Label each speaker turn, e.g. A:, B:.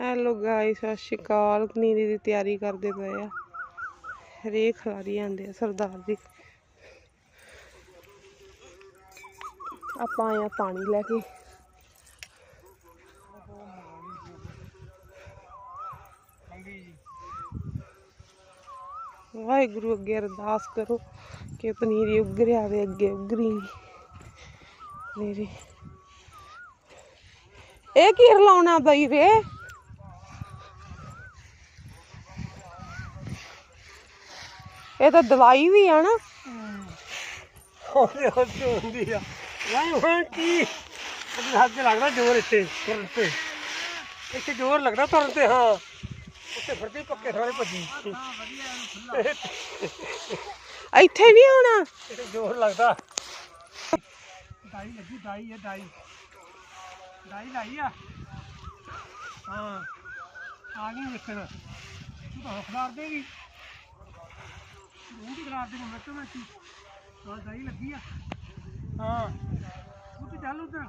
A: Hello guys ਸਤਿ ਸ਼੍ਰੀ ਅਕਾਲ। ਪਨੀਰੀ ਦੀ ਤਿਆਰੀ ਕਰਦੇ ਪਏ ਆ। ਹਰੇਕ ਖਿਲਾਰੀ ਆਂਦੇ ਆ ਸਰਦਾਰ ਜੀ। ਆਪਾਂ ਆਏ ਪਾਣੀ ਲੈ ਕੇ। ਵਾਹਿਗੁਰੂ ਅੱਗੇ ਅਰਦਾਸ ਕਰੋ ਕਿ ਪਨੀਰੀ ਉੱਗਰ ਆਵੇ, ਅੱਗੇ ਉੱਗਰੀ। ਮੇਰੀ। ਇਹ ਕੀ ਰਲਾਉਣਾ ਬਈ ਵੇ? ਇਹ ਤਾਂ ਦਵਾਈ ਵੀ ਆ ਨਾ।
B: ਹੌਲੀ ਹੌਲੀ ਹੁੰਦੀ ਆ। ਨਹੀਂ ਹੁਣ ਕੀ? ਹੱਥ ਲੱਗਦਾ ਜ਼ੋਰ ਇੱਥੇ ਤੁਰਨ ਤੇ। ਇੱਥੇ ਜ਼ੋਰ ਲੱਗਦਾ ਤੁਰਨ ਤੇ ਹਾਂ। ਉੱਥੇ ਫਿਰਦੇ ਪੱਕੇ ਸਾਰੇ ਭੱਜੀ।
A: ਇੱਥੇ ਨਹੀਂ ਆਉਣਾ।
B: ਇੱਥੇ ਜ਼ੋਰ ਲੱਗਦਾ। ਦਾਈ ਲੱਗੀ ਦਾਈ ਹੈ ਦਾਈ ਦਾਈ ਲਾਈ ਆ। ਹਾਂ। ਆ ਗਈ ਵੇਖਣ ਤੂੰ ਤਾਂ ਖਲਾਰ ਦੇਗੀ। ਉਹ ਵੀ ਖਲਾਰ ਦੇਗੀ ਹਾਂ ਦਾਈ ਲੱਗੀ ਆ। ਹਾਂ। ਤੂੰ ਤੇ ਚੱਲ ਉਧਰ।